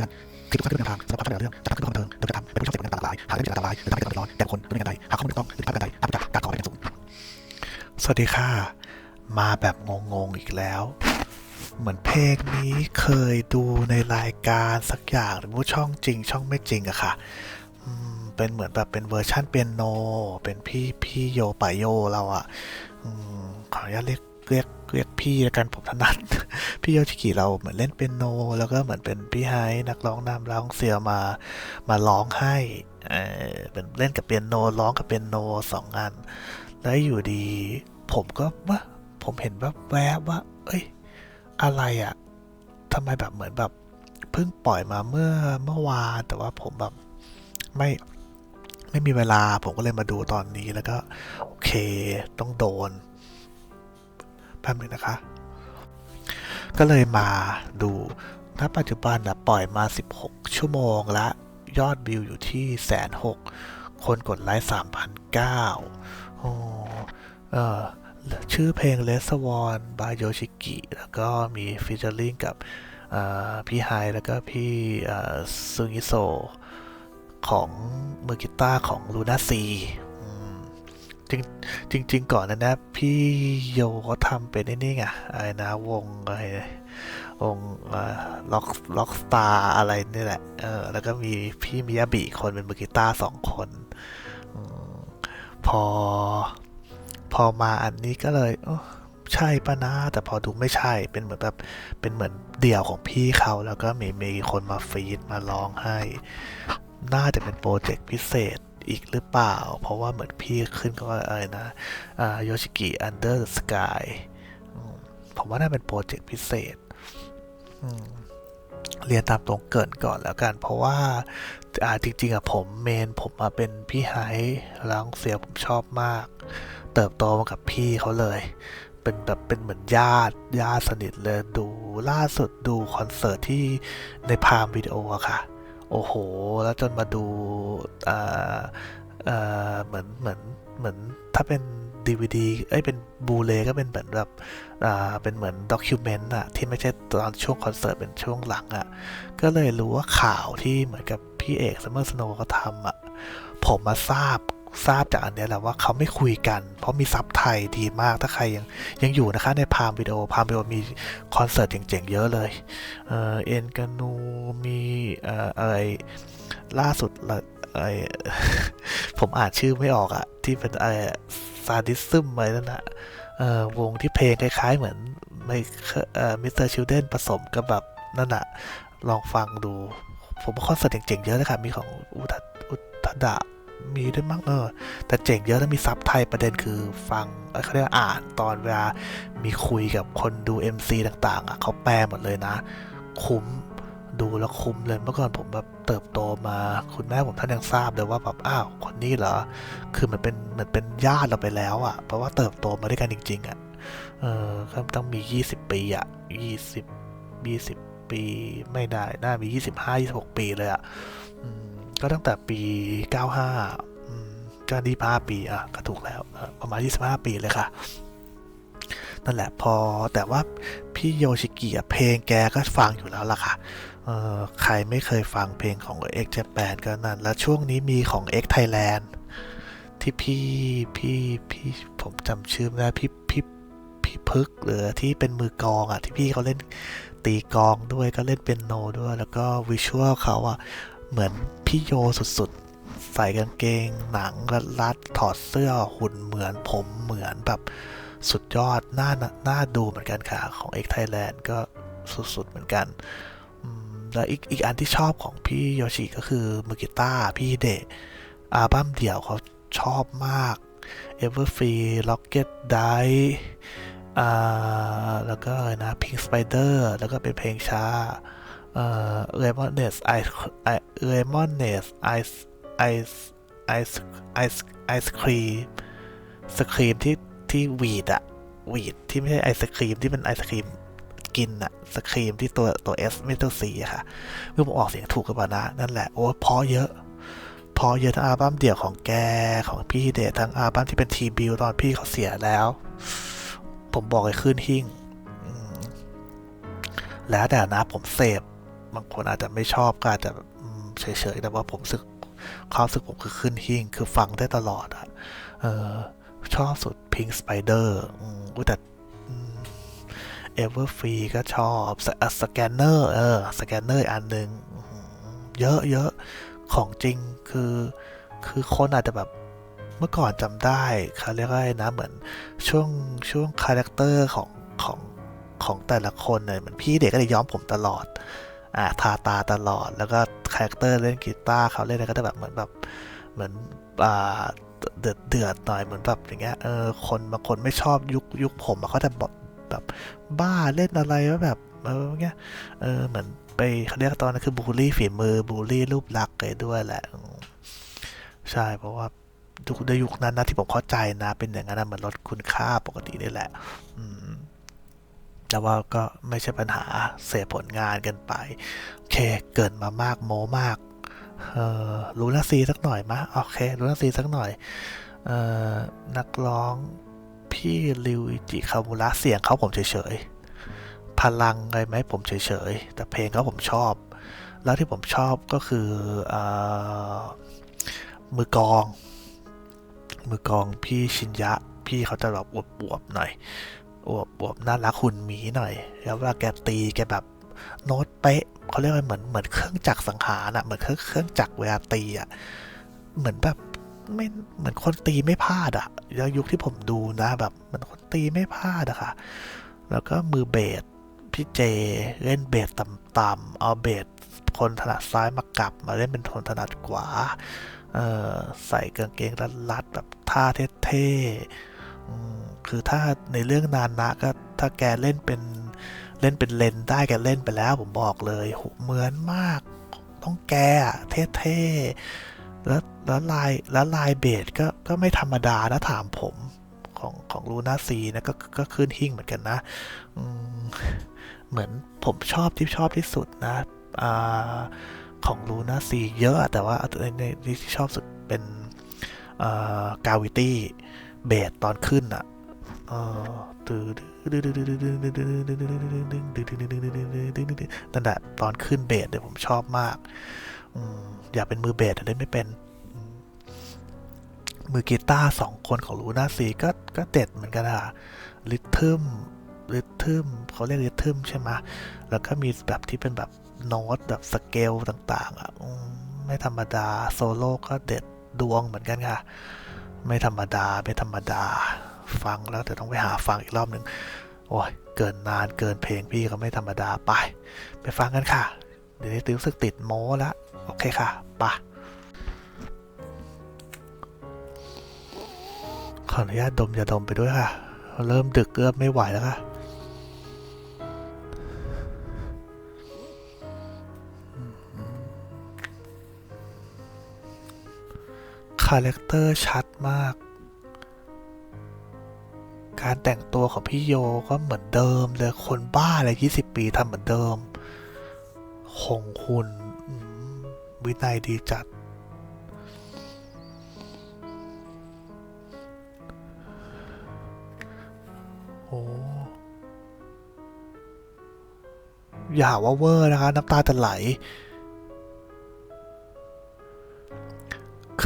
ตือนคลิปทุกท่านเป็นแนวทางสำหรับความเรื่องจะทำขึ้นเพื่อความบันเทิงโดยกระทำเป็นผู้ชอบเสพติดต่างหลายหากเล่นเกี่ยวกับอันตายหรือทำให้เกิดความเดือดร้อนแก่บุคคลหรือหน่วยงานใดหากข้อมูลไม่ถูกต้องหรือผิดพลาดประการใดอาจเป็นการก่อเกิดผลเสียหายสูงสวัสดีค่ะ มาแบบงงๆอีกแล้ว เหมือนเพลงนี้เคยดูในรายการสักอย่างหรือว่าช่องจริง ช่องไม่จริงอะค่ะเป็นเหมือนแบบเป็นเวอร์ชั่นเปียโน เป็นพี่พี่โยปายโยเราอะขออนุญาตเรียกเรียก เรียกพี่ล้วกันผมถนัด พี่โยชิกิเราเหมือนเล่นเปียโน แล้วก็เหมือนเป็นพี่ไฮนักร้องนำร้องเสียมามาร้องให้เออเป็นเล่นกับเปียโนร้องกับเปียโนสองงาน แล้วอยู่ดี ผมก็ว่าผมเห็นแวบแวบว่า เอ้ย อะไรอะทำไมแบบเหมือนแบบเพิ่งปล่อยมาเมื่อเมื่อวานแต่ว่าผมแบบไม่ไม่มีเวลาผมก็เลยมาดูตอนนี้แล้วก็ โอเค ต้องโดน แป๊บนึงนะคะ ก็เลยมาดูณปัจจุบันนะปล่อยมา 16 ชั่วโมงละ ยอดวิวอยู่ที่แสนหกคนกดไลค์3,009โอ้เออชื่อเพลง l e s w a n by Yoshiki แล้วก็มีฟีเจอร์ลิงกับพี่ไฮแล้วก็พี่ซึงิโซของมือกีตาร์ของลูน่าซี จริงจริง ๆ ก่อนนั้นะ พี่โยเขาทำเป็นนี่ไงอะไรนะวงอะไรวงล็อกล็อกสตาร์อะไรนี่แหละเออแล้วก็มีพี่มิยาบิคนเป็นมือกีตาร์สองคนอพอ พอมาอันนี้ก็เลยใช่ปะนะ แต่พอดูไม่ใช่เป็นเหมือนแบบเป็นเหมือนเดี่ยวของพี่เขาแล้วก็มีมีคนมาฟีดมาร้องให้ น่าจะเป็นโปรเจกต์พิเศษ อีกหรือเปล่า เพราะว่าเหมือนพี่ขึ้นก็อะไรนะโยชิกิอันเดอร์สกายผมว่าน่าเป็นโปรเจกต์พิเศษเรียนตามตรงเกินก่อนแล้วกัน เพราะว่าอ่าจริงๆอะผมเมนผมมาเป็นพี่ไฮร้องเสียผมชอบมาก เติบโตมากับพี่เขาเลย เป็นแบบเป็นเหมือนญาติญาติสนิทเลยดูล่าสุดดูคอนเสิร์ตที่ในพามวิดีโออะค่ะ โอ้โห แล้วจนมาดูอ่าอ่าเหมือนเหมือนเหมือนถ้าเป็น DVD เอ้ยเป็นบูเลก็เป็นเหมือนแบบอ่าเป็นเหมือนด็อกิวเมนต์อะที่ไม่ใช่ตอนช่วงคอนเสิร์ตเป็นช่วงหลังอะก็เลยรู้ว่าข่าวที่เหมือนกับพี่เอกซัมเมอร์สโนว์เขาทำอะผมมาทราบ ทราบจากอันเนี้ยแหละว่าเขาไม่คุยกัน เพราะมีซับไทยดีมากถ้าใครยังยังอยู่นะคะในพามวิดีโอพามวิดีโอมีคอนเสิร์ตเจ๋งๆเยอะเลยเออเอ็นกานูมีเอ่ออะไรล่าสุดละไอผมอ่านชื่อไม่ออกอะที่เป็นไอซาดิซึมอะไรนั่นอะเออวงที่เพลงคล้ายๆเหมือนไมเอ่อมิสเตอร์ชิลเดนผสมกับแบบนั่นอะลองฟังดู ผมว่าคอนเสิร์ตเจ๋งๆเยอะเลยค่ะมีของอุทอุทดะ มีด้วยมั้งเออ แต่เจ๋งเยอะแล้วมีซับไทยประเด็นคือฟังเเขาเรียกอ่านตอนเวลามีคุยกับคนดู MC ต่างๆอะเขาแปลหมดเลยนะ คุ้มดูแล้วคุ้มเลยเมื่อก่อนผมแบบเติบโตมาคุณแม่ผมท่านยังทราบเลยว่าแบบอ้าวคนนี้เหรอคือมันเป็นเหมือนเป็นญาติเราไปแล้วอะ เพราะว่าเติบโตมาด้วยกันจริง ๆอะเออก็ต้องมี 20 ปีอะ20 20 ปีไม่ได้น่ามี 25 26 ปีเลยอะ ก็ตั้งแต่ปี 95อืมก็25ปีอะก็ถูกแล้วประมาณ 25 ปีเลยค่ะ นั่นแหละพอแต่ว่าพี่โยชิกิอะเพลงแกก็ฟังอยู่แล้วล่ะค่ะใครไม่เคยฟังเพลงของ X Japan ก็นั่น แล้วช่วงนี้มีของ X Thailand ที่พี่พี่พี่ผมจำชื่อไม่ได้พี่พี่พี่พึกหรือที่เป็นมือกองอะที่พี่เขาเล่นตีกองด้วยก็เล่นเป็นโนด้วย แล้วก็วิชวลเขาอะเหมือน พี่โยสุดๆ ใส่กางเกง หนังรัดๆถอดเสื้อหุ่นเหมือนผมเหมือนแบบสุดยอดน่าน่าดูเหมือนกันค่ะ ของ X Thailand ก็สุดๆ เหมือนกันแล้วอีกอีกอันที่ชอบของพี่โยชิก็คือมือกีตาร์พี่เดะอัลบั้มเดี่ยวเขาชอบมาก Everfree Rocket Die แล้วก็อะไรนะ Pink Spider แล้วก็เป็นเพลงช้า เอ่อ Lemonade Ice Lemonade Ice Ice Ice Ice Ice Cream สครีมที่ที่วีดอะวีดที่ไม่ใช่ไอศครีมที่เป็นไอศครีมกินอะสครีมที่ตัวตัว S ไม่ตัว C อะค่ะเมื่อผมออกเสียงถูกกับปานะ นั่นแหละ โอ้พอเยอะ พอเยอะทั้งอัลบั้มเดี่ยวของแกของพี่เดชทั้งอัลบั้มที่เป็นทีบิวตอนพี่เขาเสียแล้ว ผมบอกเลยขึ้นหิ่งแล้วแต่นะผมเสพ บางคนอาจจะไม่ชอบก็อาจจะเฉยๆ แต่ว่าผมสึกความสึกผมคือขึ้นหิ่งคือฟังได้ตลอดอะเออชอบสุด Pink Spider อืมอุ๊ยแต่เอเวอร์ฟรีก็ชอบสแกนเนอร์เออสแกนเนอร์อันหนึ่งเยอะเยอะของจริงคือคือคนอาจจะแบบเมื่อก่อนจำได้เขาเรียกว่าอะไรนะเหมือนช่วงช่วงคาแรคเตอร์ของของของแต่ละคนเนี่ยเหมือนพี่เด็กก็เลยย้อมผมตลอด อ่าทาตาตลอด แล้วก็คาแรคเตอร์เล่นกีตาร์เขาเล่นอะไรก็จะแบบเหมือนแบบเหมือนอ่าเดือดเดือดหน่อยเหมือนแบบอย่างเงี้ยเออคนบางคนไม่ชอบยุคยุคผมเขาจะแบบแบบบ้าเล่นอะไรว่าแบบเออเงี้ยเออเหมือนไปเขาเรียกตอนนั้นคือบูลลี่ฝีมือบูลลี่รูปลักษณ์เลยด้วยแหละใช่เพราะว่ายุคในยุคนั้นนะที่ผมเข้าใจนะ เป็นอย่างนั้นนะเหมือนลดคุณค่าปกตินี่แหละ อืม แต่ว่าก็ไม่ใช่ปัญหาเสียผลงานกันไป โอเค เกินมามากโมมากเออรู้นาซีสักหน่อยมะโอเค รู้นาซีสักหน่อยเออนักร้องพี่ริวอิจิคามุระเสียงเขาผมเฉยๆ พลังอะไรไหมผมเฉยๆ แต่เพลงเขาผมชอบ แล้วที่ผมชอบก็คืออมือกอง มือกองพี่ชินยะ พี่เขาจะแบบอวบๆหน่อย อวบอวบน่ารักหุ่นหมีหน่อย แล้วเวลาแกตีแกแบบโน้ตเป๊ะเขาเรียกว่าเหมือนเหมือนเครื่องจักรสังหารอะเหมือนเครื่องเครื่องจักรเวลาตีอะเหมือนแบบไม่เหมือนคนตีไม่พลาดอะแล้วยุคที่ผมดูนะแบบเหมือนคนตีไม่พลาดอะค่ะ แล้วก็มือเบสพี่เจเล่นเบสต่ำๆเอาเบสคนถนัดซ้ายมากลับ มาเล่นเป็นคนถนัดขวาเออใส่กางเกงรัดๆแบบท่าเท่ๆ คือถ้าในเรื่องนานนะก็ถ้าแกเล่นเป็นเล่นเป็นเลนได้แกเล่นไปแล้วผมบอกเลยเหมือนมาก ต้องแกอะเท่ๆแล้วแล้วลายแล้วลายเบสก็ก็ไม่ธรรมดานะถามผมของของลูน่าซีนะก็ก็ขึ้นหิ่งเหมือนกันนะเหมือนผมชอบที่ชอบที่สุดนะอของลูน่าซีเยอะแต่ว่าในในที่ชอบสุดเป็นกาวิตี้ เบสตอนขึ้นอะเออนั่นแหละตอนขึ้นเบสเดี๋ยวผมชอบมากอืมอยากเป็นมือเบสแต่เล่นไม่เป็นอืมมือกีตาร์สองคนของลูน่าซีก็ก็เด็ดเหมือนกันอะริทึมริทึมเขาเรียกริทึมใช่ไหมแล้วก็มีแบบที่เป็นแบบโน้ตแบบสเกลต่าง ๆ อะอืมไม่ธรรมดาโซโล่ก็เด็ดดวงเหมือนกันค่ะ ไม่ธรรมดา ไม่ธรรมดา ฟังแล้วแต่ต้องไปหาฟังอีกรอบหนึ่งโอ้ยเกินนานเกินเพลงพี่ก็ไม่ธรรมดาไป ไปฟังกันค่ะ เดี๋ยวนี้รู้สึกติดโม้แล้วโอเคค่ะไปะขออนุญาตดมยาดมไปด้วยค่ะ เริ่มดึกเกือบไม่ไหวแล้วค่ะาแรคเตอร์ชัดมาก การแต่งตัวของพี่โยก็เหมือนเดิมเลยคนบ้าเลย20ปีทำเหมือนเดิม คงคุณวินัยดีจัด โอ้อย่าว่าเวอร์นะคะ น้ำตาจะไหล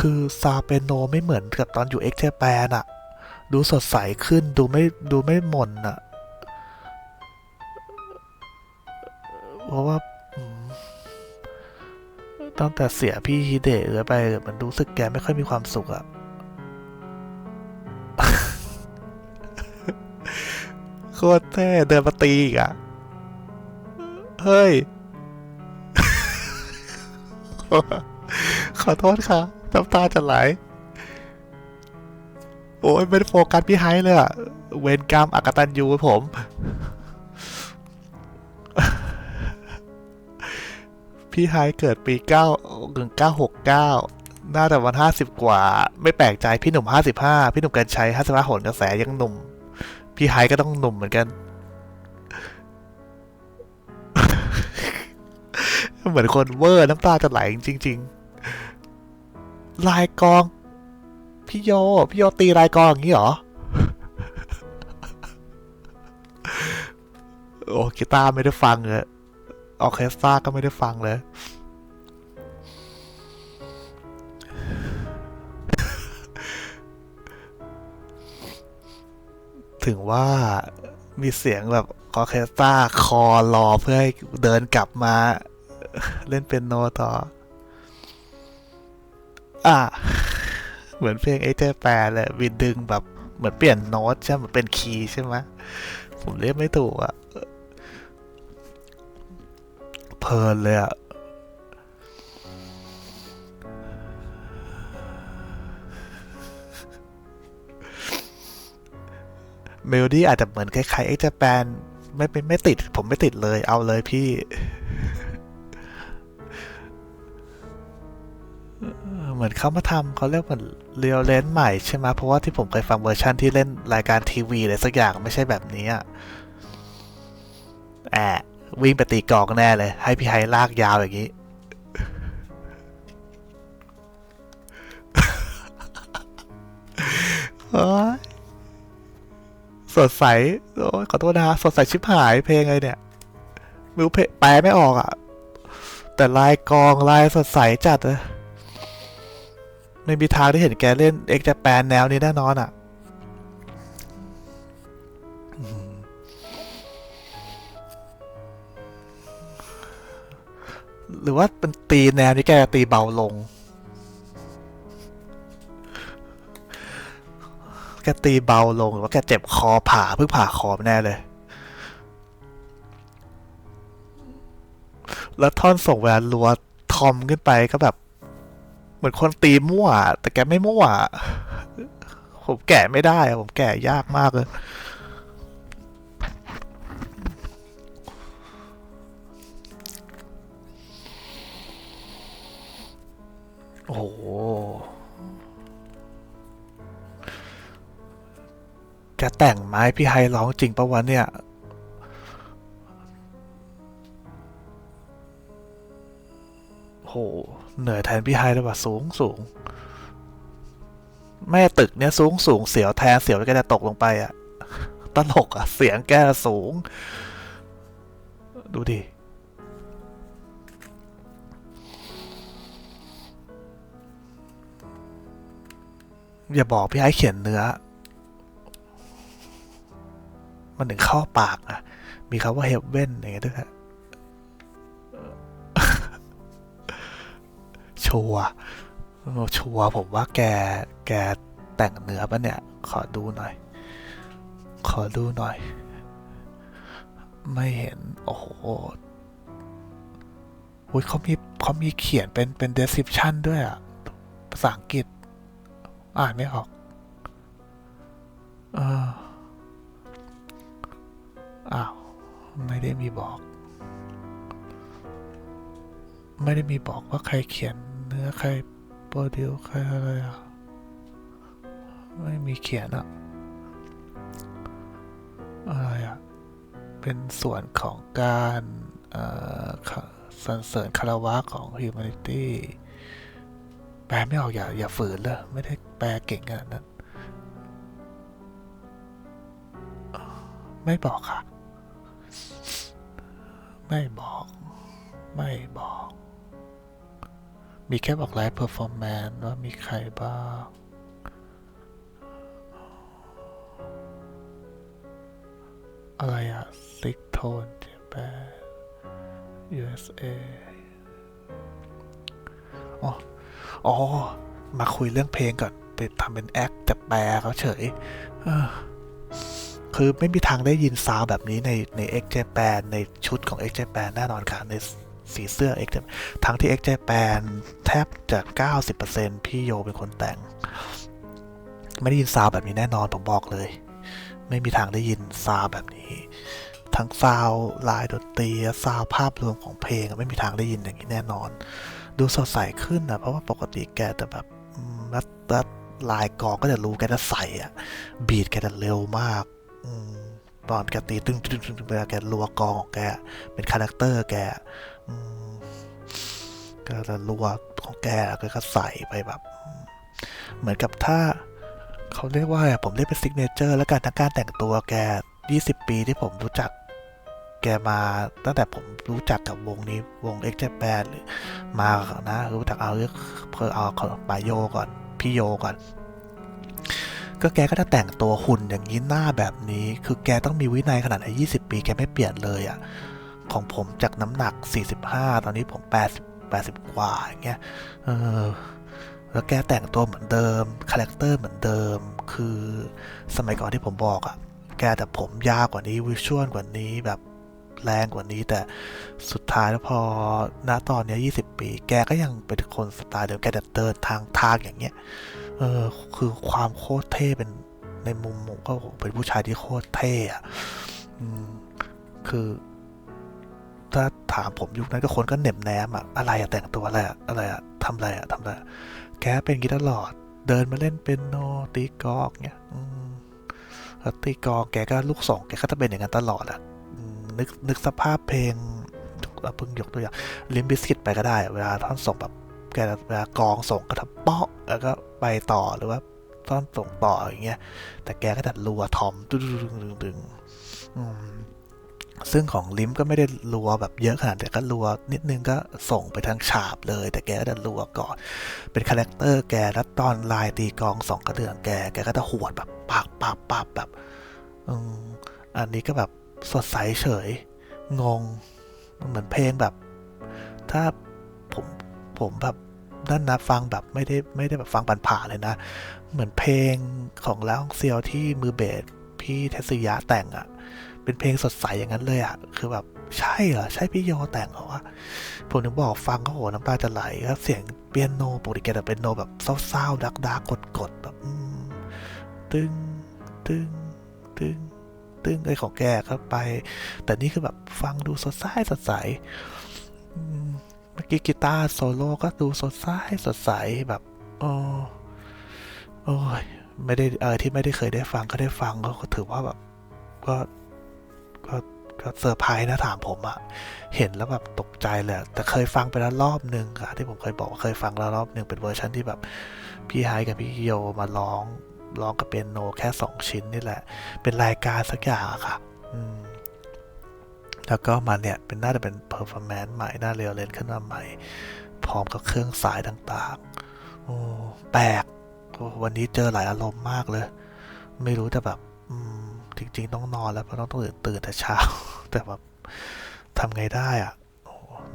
คือซาเปโนไม่เหมือนกับตอนอยู่เอ็กเจแปนอะดูสดใสขึ้นดูไม่ดูไม่หม่นอะเพราะว่าตั้งแต่เสียพี่ฮิเดะเลยไปมันรู้สึกแกไม่ค่อยมีความสุขอะโคตรเท่เดินมาตีอีกอะเฮ้ย ขอโทษค่ะ น้ำตาจะไหล โอ้ยไม่ได้โฟกัสพี่ไฮเลยอะเวรกรรมอักตันยูผม พี่ไฮเกิดปีเก้าถึงเก้าหกเก้าน่าจะวันห้าสิบกว่า ไม่แปลกใจพี่หนุ่มห้าสิบห้าพี่หนุ่มกัญชัยห้าสิบห้าหนกระแสยังหนุ่ม พี่ไฮก็ต้องหนุ่มเหมือนกัน เหมือนคนเวอร์น้ำตาจะไหลจริง ๆ ลายกอง พี่โย พี่โยตีลายกองอย่างนี้เหรอ โอ้กีตาร์ไม่ได้ฟังเลยออเคสตราก็ไม่ได้ฟังเลย ถึงว่ามีเสียงแบบออเคสตราคอรอเพื่อให้เดินกลับมา เล่นเป็นโนต่อ อะเหมือนเพลงเอเจแปนเลยวินดึงแบบเหมือนเปลี่ยนโน้ตใช่ไหมเป็นคีย์ใช่ไหมผมเรียกไม่ถูกอะเพลินเลยอะเมโลดี้อาจจะเหมือนคล้ายๆเอ็กซ์แปนไม่ไม่ไม่ติด ผมไม่ติดเลยเอาเลยพี่ เหมือนเขามาทำเขาเรียกเหมือนเรียลเลนใหม่ใช่ไหมเพราะว่าที่ผมเคยฟังเวอร์ชันที่เล่นรายการทีวีอะไรสักอย่างไม่ใช่แบบนี้อะแอะวิ่งไปตีกองแน่เลย ให้พี่ไฮลากยาวอย่างนี้ สดใส โอ้ยขอโทษนะสดใสชิบหายเพลงอะไรเนี่ยม่รู้เพลแปลไม่ออกอะ แต่ลายกองลายสดใสจัดเลย ไม่มีทางที่เห็นแกเล่นเอ็กจะแปนแนวนี้แน่นอนอะหรือว่าเป็นตีแนวนี้แกตีเบาลง แกตีเบาลงหรือว่าแกเจ็บคอผ่าเพิ่งผ่าคอแน่เลย แล้วท่อนส่งเวลารัวทอมขึ้นไปก็แบบ มือนคนตีมั่ว แต่แกไม่มั่ว ผมแกะไม่ได้ผมแกะยากมากเลยโอ้โหจะแต่งไม้พี่ไฮร้องจริงปะวะเนี่ย โห เหนื่อยแทนพี่ไฮเลยว่ะสูงสูง แม่ตึกเนี่ยสูงสูงเสียวแทนเสียวแล้วแกจะตกลงไปอะตลกอะเสียงแกสูง ดูดิอย่าบอกพี่ไอ้เขียนเนื้อ มันถึงเข้าปากอะมีคำว่าเฮเว่นอย่างเงี้ยด้วย ชัวชัวผมว่าแกแกแต่งเนื้อปะเนี่ย ขอดูหน่อย ขอดูหน่อย ไม่เห็น โอ้โหหุยเขามีเขามีเขียนเป็นเป็น description ด้วยอะภาษาอังกฤษ อ่านไม่ออกเอออ้าว ไม่ได้มีบอก ไม่ได้มีบอกว่าใครเขียน เนื้อใครโปรดิวใครอะไรอะ ไม่มีเขียนอะ อะไรอะ เป็นส่วนของการสรรเสริญคารวะของ humanity แปลไม่ออกอย่าอย่าฝืนเลยไม่ได้แปลเก่งขนาดนั้น ไม่บอกค่ะ ไม่บอก ไม่บอก มีแค่บอกไลฟ์เพอร์ฟอร์แมนว่ามีใครบ้าง อะไรอะซิกโทนเจแปน USA อ๋อ อ๋อ มาคุยเรื่องเพลงก่อนไปทำเป็นแอคแต่แปลเขาเฉย คือไม่มีทางได้ยินซาวแบบนี้ในใน x j p a n ในชุดของ x j p a n แน่นอนค่ะใน สีเสื้อ x j ทั้งที่ x j p a n แอนแทบจะ 90%พี่โยเป็นคนแต่ง ไม่ได้ยินซาวแบบนี้แน่นอน ผมบอกเลย ไม่มีทางได้ยินซาวแบบนี้ ทั้งซาวลายดนตรีซาวภาพรวมของเพลงไม่มีทางได้ยินอย่างนี้แน่นอน ดูสดใสขึ้นนะเพราะว่าปกติแกแต่แบบอืมแล้วแล้วลายกองก็จะรู้แกจะใส่อะบีดแกจะเร็วมากอืมตอนแกตีตึ้งตึ้งตึ้งเวลาแกรัวกองของแกเป็นคาแรคเตอร์แก ก็จะรัวของแกแล้วก็ใส่ไปแบบ เหมือนกับถ้าเขาเรียกว่าผมเรียกเป็นซิกเนเจอร์แล้วกันทั้งการแต่งตัวแก 20 ปีที่ผมรู้จักแกมาตั้งแต่ผมรู้จักกับวงนี้วง x j a p a n หรือมานะรู้จักเอาเรื่องเพื่อเอาปาโยก่อน พี่โยก่อน ก็แกก็จะแต่งตัวหุ่นอย่างนี้หน้าแบบนี้ คือแกต้องมีวินัยขนาดไหน20 ปีแกไม่เปลี่ยนเลยอะ่ะของผมจากน้ำหนัก 45 ตอนนี้ผม 80 กว่าอย่างเงี้ยเออแล้วแกแต่งตัวเหมือนเดิมคาแรคเตอร์เหมือนเดิม คือสมัยก่อนที่ผมบอกอะ่ะ แกแต่ผมยาวกว่านี้วิชวลกว่านี้แบบแรงกว่านี้ แต่สุดท้ายแล้วพอณตอนนี้ย20 ปี แกก็ยังเป็นคนสไตล์เดิมแกจะเดินทางทางอย่างเงี้ยเออคือความโคตรเท่เป็นในมุมผมก็เป็นผู้ชายที่โคตรเท่อะคือ ถ้าถามผมยุคนั้นก็คนก็เหน็บแนมอะอะไรอะแต่งตัวอะไรอะอะไรอะทำอะไรอะทำอะไรแกเป็นกีตาร์หลอด เดินมาเล่นเป็นโนตีกองเนี่ยตีกองแกก็ลูกสองแกก็จะเป็นอย่างนั้นตลอดอะนึกนึกสภาพเพลงเอาพิ่งยกตัวอย่างลิมบิสกิตไปก็ได้ เวลาท่อนส่งแบบแกเวลากองส่งก็ทำเปาะแล้วก็ไปต่อหรือว่าท่อนส่งต่ออย่างเงี้ยแต่แกก็จะรัวทอมดึงดึงดึงดึง ซึ่งของลิมก็ไม่ได้รัวแบบเยอะขนาดแต่ก็รัวนิดนึงก็ส่งไปทางฉาบเลย แต่แกก็จะรัวก่อน เป็นคาแรคเตอร์แกแล้วตอนลายตีกองสองกระเดื่องแกแกก็จะหวดแบบปากปากปากแบบอืมอันนี้ก็แบบสดใสเฉย งงเหมือนเพลงแบบ ถ้าผมผมแบบนั่นนะฟังแบบไม่ได้ไม่ได้แบบฟังผ่าเลยนะ เหมือนเพลงของแล้วเซียวที่มือเบสพี่เทสยะแต่งอะ่ะ เป็นเพลงสดใสอย่างนั้นเลยอะคือแบบใช่เหรอ ใช่พี่โยแต่งเหรอวะผมถึงบอกฟังก็โหน้ำตาจะไหลแล้วเสียงเปียโนปกติแกจะเป็นโนแบบเศร้าๆดักดากกดๆแบบตึงตึงตึงตึงไอ้ของแกเข้าไป แต่นี่คือแบบฟังดูสดใสสดใสเมื่อกี้กีตาร์โซโล่ก็ดูสดใสสดใสแบบโอ้โอ้ยไม่ได้เออที่ไม่ได้เคยได้ฟังก็ได้ฟังก็ถือว่าแบบก็ ก็ก็เซอร์ไพรส์นะถามผมอะเห็นแล้วแบบตกใจเลยอะแต่เคยฟังไปแล้วรอบนึงอะที่ผมเคยบอกว่าเคยฟังแล้วรอบนึงเป็นเวอร์ชันที่แบบพี่ไฮกับพี่โยมาร้องร้องกับเปียโนแค่สองชิ้นนี่แหละ เป็นรายการสักอย่างอะค่ะ อืมแล้วก็มาเนี่ยเป็นน่าจะเป็นเพอร์ฟอร์แมนซ์ใหม่น่าเรียวเลนขึ้นมาใหม่ พร้อมกับเครื่องสายต่างๆโอ้แปลกวันนี้เจอหลายอารมณ์มากเลย ไม่รู้แต่แบบ อืม จริง ๆ ต้องนอนแล้วเพราะต้องตื่นตื่นแต่เช้า แต่แบบทำไงได้อะ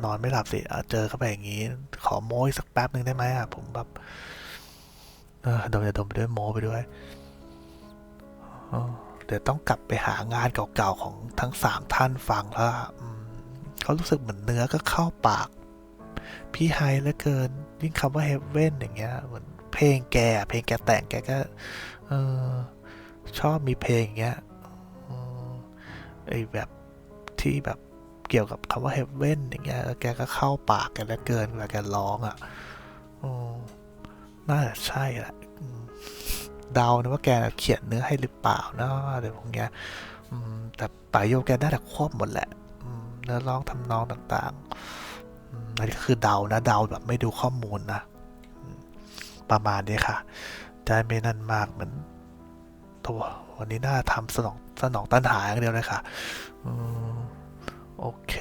นอนไม่หลับสิเจอเข้าไปอย่างนี้ ขอโม้สักแป๊บหนึ่งได้ไหมอะ ผมแบบเออดมจะดมไปด้วยโม้ไปด้วยเดี๋ยวต้องกลับไปหางานเก่าๆของทั้งสามท่านฟังแล้วเขารู้สึกเหมือนเนื้อก็เข้าปาก พี่ไฮเหลือเกิน ยิ่งคำว่าเฮเว่นอย่างเงี้ยเหมือนเพลงแก เพลงแกแต่งแกก็ เออชอบมีเพลงอย่างเงี้ย ไอแบบที่แบบเกี่ยวกับคำว่าเฮเว่นอย่างเงี้ยแกก็เข้าปากแกเหลือเกินเวลาแกร้องอะอืมน่าจะใช่แหละเดานะว่าแกเขียนเนื้อให้หรือเปล่านะอะไรพวกเนี้ยแต่ป่าโยแกน่าจะควบหมดแหละเนื้อร้องทำนองต่างๆอันนี้ก็คือเดานะเดาแบบไม่ดูข้อมูลนะ ประมาณนี้ค่ะ จะไม่นั่นมากเหมือนตัววันนี้น่าทำสนอง สนองตันหาอย่างเดียวเลยค่ะอโอเค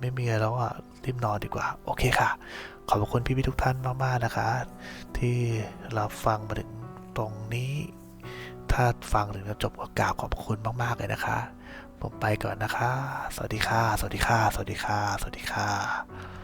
ไม่มีอะไรแล้วอะรีบนอนดีกว่า โอเคค่ะ ขอบคุณพี่ๆทุกท่านมาก ๆ นะคะ ที่รับฟังมาถึงตรงนี้ ถ้าฟังถึงจนจบก็กราบขอบคุณมาก ๆ เลยนะคะ ผมไปก่อนนะคะ สวัสดีค่ะ สวัสดีค่ะ สวัสดีค่ะ สวัสดีค่ะ